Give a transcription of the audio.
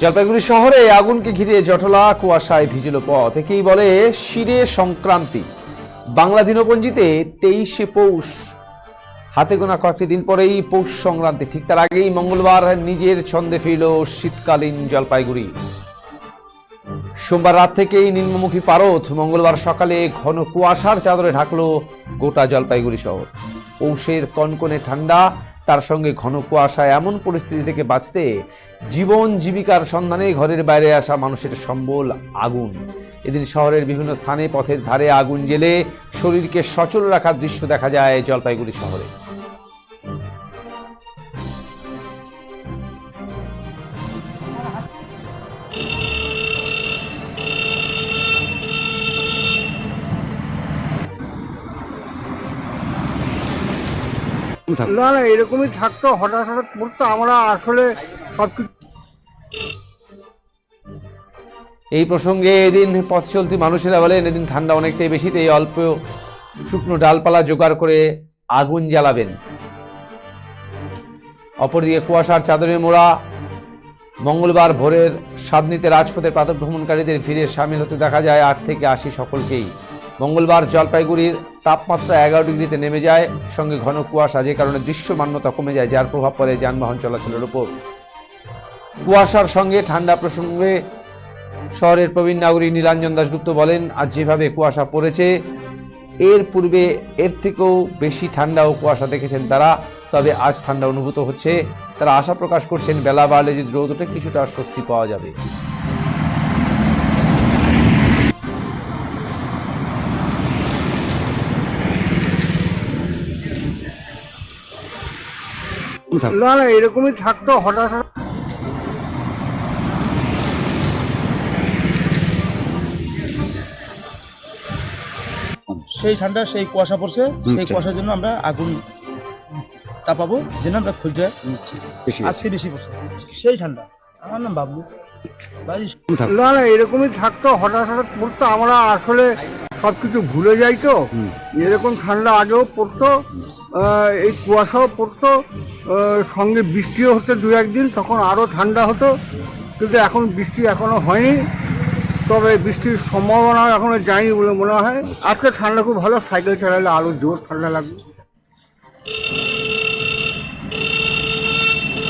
জলপাইগুড়ি শহরে আগুনকে ঘিরে জটলা, কুয়াশায় ভিজল পথ। একেই বলে শিরে সংক্রান্তি। বাংলা দিনপঞ্জিতে তেইশে পৌষ। হাতে গোনা কয়েকটি দিন পরেই পৌষ সংক্রান্তি। ঠিক তার আগেই মঙ্গলবার নিজের ছন্দে ফিরল শীতকালীন জলপাইগুড়ি। সোমবার রাত থেকেই নিম্নমুখী পারদ। মঙ্গলবার সকালে ঘন কুয়াশার চাদরে ঢাকলো গোটা জলপাইগুড়ি শহর। পৌষের কনকনে ঠান্ডা, তার সঙ্গে ঘন কুয়াশা এমন পরিস্থিতি থেকে বাঁচতে জীবন জীবিকার সন্ধানে ঘরের বাইরে আসা মানুষের সম্বল আগুন। এদিন শহরের বিভিন্ন স্থানে পথের ধারে আগুন জ্বেলে শরীরকে সচল রাখার দৃশ্য দেখা যায় জলপাইগুড়ি শহরে। না না এরকমই থাকতো হঠাৎ হঠাৎ পড়তো আমরা আসলে সব কিছু এই প্রসঙ্গে এদিন পথ চলতি মানুষেরা বলেন এদিন ঠান্ডা অনেকটাই বেশি তাই অল্প শুকনো ডালপালা জোগাড় করে আগুন জ্বালাবেন। অপরদিকে কুয়াশার চাদরে মোড়া মঙ্গলবার ভোরের স্বাদ রাজপথে রাজপথের প্রাতঃ ভ্রমণকারীদের ভিড়ে সামিল হতে দেখা যায় আট থেকে আশি সকলকেই। মঙ্গলবার জলপাইগুড়ির তাপমাত্রা এগারো ডিগ্রিতে নেমে যায়। সঙ্গে ঘন কুয়াশা যে কারণে দৃশ্যমান্যতা কমে যায়, যার প্রভাব পড়ে যানবাহন চলাচলের উপর। কুয়াশার সঙ্গে ঠান্ডা প্রসঙ্গে শহরের প্রবীণ নাগরিক নীলাঞ্জন দাশগুপ্ত বলেন, আজ যেভাবে কুয়াশা পড়েছে, এর পূর্বে এর থেকেও বেশি ঠান্ডা ও কুয়াশা দেখেছেন তারা। তবে আজ ঠান্ডা অনুভূত হচ্ছে। তারা আশা প্রকাশ করছেন, বেলা বাড়লে যদি রোদ ওঠে কিছুটা স্বস্তি পাওয়া যাবে। না না এরকমই থাকতো হঠাৎ। সেই ঠান্ডা সেই কুয়াশা পড়ছে। সেই আচ্ছা। কুয়াশার জন্য আমরা আগুন তাপাবো যেন আমরা খুঁজে নিচ্ছি আজকে বেশি পড়ছে। সেই ঠান্ডা। আমার নাম বাবলু। না না এরকমই থাকতো হঠাৎ হঠাৎ পড়তো। আমরা আসলে সব কিছু ভুলে যাই তো। এরকম ঠান্ডা আগেও পড়তো। এই কুয়াশাও পড়তো সঙ্গে বৃষ্টিও হতো দু একদিন, তখন আরও ঠান্ডা হতো, কিন্তু এখন বৃষ্টি এখনও হয়নি। তবে বৃষ্টির সম্ভাবনা এখনও যায়নি বলে মনে হয়। আজকে ঠান্ডা খুব ভালো, সাইকেল চালালে আরও জোর ঠান্ডা লাগবে।